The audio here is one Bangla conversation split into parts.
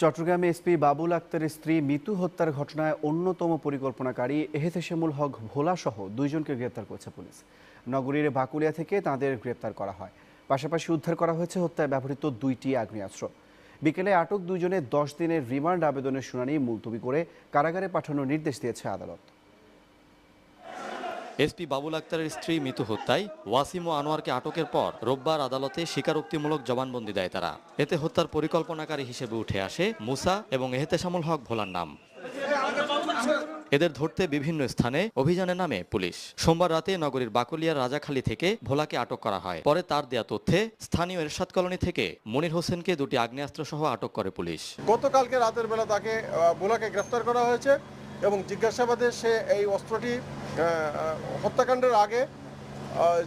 চট্টগ্রামে এসপি বাবুল আক্তারের স্ত্রী মিতু হত্যার ঘটনায় অন্যতম পরিকল্পনাকারী এহেতেশেমুল হক ভোলা সহ দুইজনকে গ্রেপ্তার করেছে পুলিশ। নগরীর বাকুলিয়া থেকে তাঁদের গ্রেপ্তার করা হয়। পাশাপাশি উদ্ধার করা হয়েছে হত্যায় ব্যবহৃত দুইটি আগ্নেয়াস্ত্র। বিকেলে আটক দুইজনের দশ দিনের রিমান্ড আবেদনের শুনানি মুলতবি করে কারাগারে পাঠানোর নির্দেশ দিয়েছে আদালত। এসপি বাবুল আক্তারের স্ত্রী মিতু হত্যায় ওয়াসিম ও আনোয়ারকে আটকের পর রোববার আদালতে স্বীকারোক্তিমূলক জবানবন্দি দেয় তারা। এতে হত্যার পরিকল্পনাকারী হিসেবে উঠে আসে মুসা এবং এহতেশামুল হক ভোলার নাম। এদের ধরতে বিভিন্ন স্থানে অভিযানে নামে পুলিশ। সোমবার রাতে নগরীর বাকুলিয়ার রাজাখালী থেকে ভোলাকে আটক করা হয়। পরে তার দেয়া তথ্যে স্থানীয় এরশাদ কলোনি থেকে মনির হোসেনকে দুটি আগ্নেয়াস্ত্র সহ আটক করে পুলিশ। গতকালকে রাতের বেলা তাকে ভোলাকে গ্রেফতার করা হয়েছে। এবং জিজ্ঞাসাবাদে সে এই অস্ত্রটি হত্যাকাণ্ডের আগে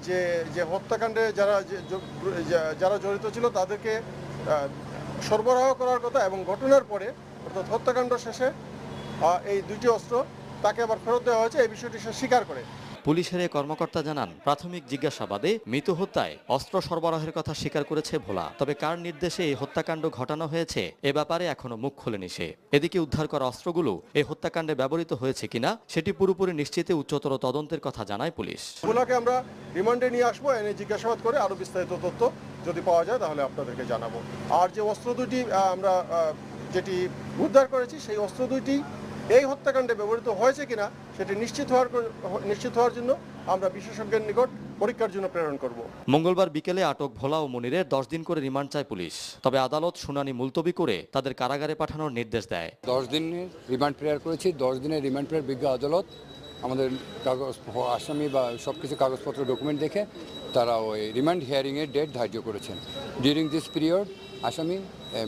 যে যে হত্যাকাণ্ডে যারা যারা জড়িত ছিল তাদেরকে সরবরাহ করার কথা এবং ঘটনার পরে, অর্থাৎ হত্যাকাণ্ড শেষে এই দুটি অস্ত্র তাকে আবার ফেরত দেওয়া হয়েছে। এই বিষয়টি সে স্বীকার করে। পুলিশের কর্মকর্তা জানান, প্রাথমিক জিজ্ঞাসাবাদে মৃত হত্যায় অস্ত্র সরবরাহের কথা স্বীকার করেছে ভোলা। তবে কার নির্দেশে এই হত্যাকাণ্ড ঘটানো হয়েছে এ ব্যাপারে এখনও মুখ খোলেনি সে। এদিকে উদ্ধার করা অস্ত্রগুলো এই হত্যাকাণ্ডে ব্যবহৃত হয়েছে কিনা, সেটি পুরোপুরি নিশ্চিতে উচ্চতর তদন্তের কথা জানায় পুলিশ। ভোলাকে আমরা রিমান্ডে নিয়ে আসব এনে জিজ্ঞাসাবাদ করে আরও বিস্তারিত তথ্য যদি পাওয়া যায় তাহলে আপনাদেরকে জানাব। আর যে অস্ত্র দুটি আমরা যেটি উদ্ধার করেছি, সেই অস্ত্র দুটি এই হত্যাকাণ্ডে ব্যবহৃত হয়েছে কিনা সেটি নিশ্চিত হওয়ার নিশ্চিত হওয়ার জন্য আমরা বিশেষজ্ঞের নিকট পরীক্ষার জন্য প্রেরণ করব। মঙ্গলবার বিকেলে আটক ভোলা ও মনিরের দশ দিন করে রিমান্ড চায় পুলিশ। তবে আদালত শুনানি মুলতবি করে তাদের কারাগারে পাঠানোর নির্দেশ দেয়। দশ দিনের রিমান্ড প্রেয়ার করেছি দশ দিনের রিমান্ড প্রেয়ার বিজ্ঞ আদালত আমাদের কাগজ আসামি বা সব কিছু কাগজপত্র ডকুমেন্ট দেখে তারা ওই রিমান্ড হিয়ারিংয়ের ডেট ধার্য করেছেন। ডিউরিং দিস পিরিয়ড আসামি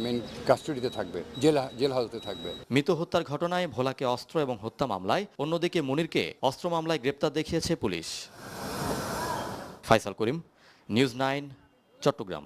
মেন কাস্টডিতে থাকবে, জেলা, জেল হাজতে থাকবে। মৃত হত্যার ঘটনায় ভোলাকে অস্ত্র এবং হত্যা মামলায়, অন্যদিকে মনিরকে অস্ত্র মামলায় গ্রেপ্তার দেখিয়েছে police. Faisal Karim, news nine, Chattogram.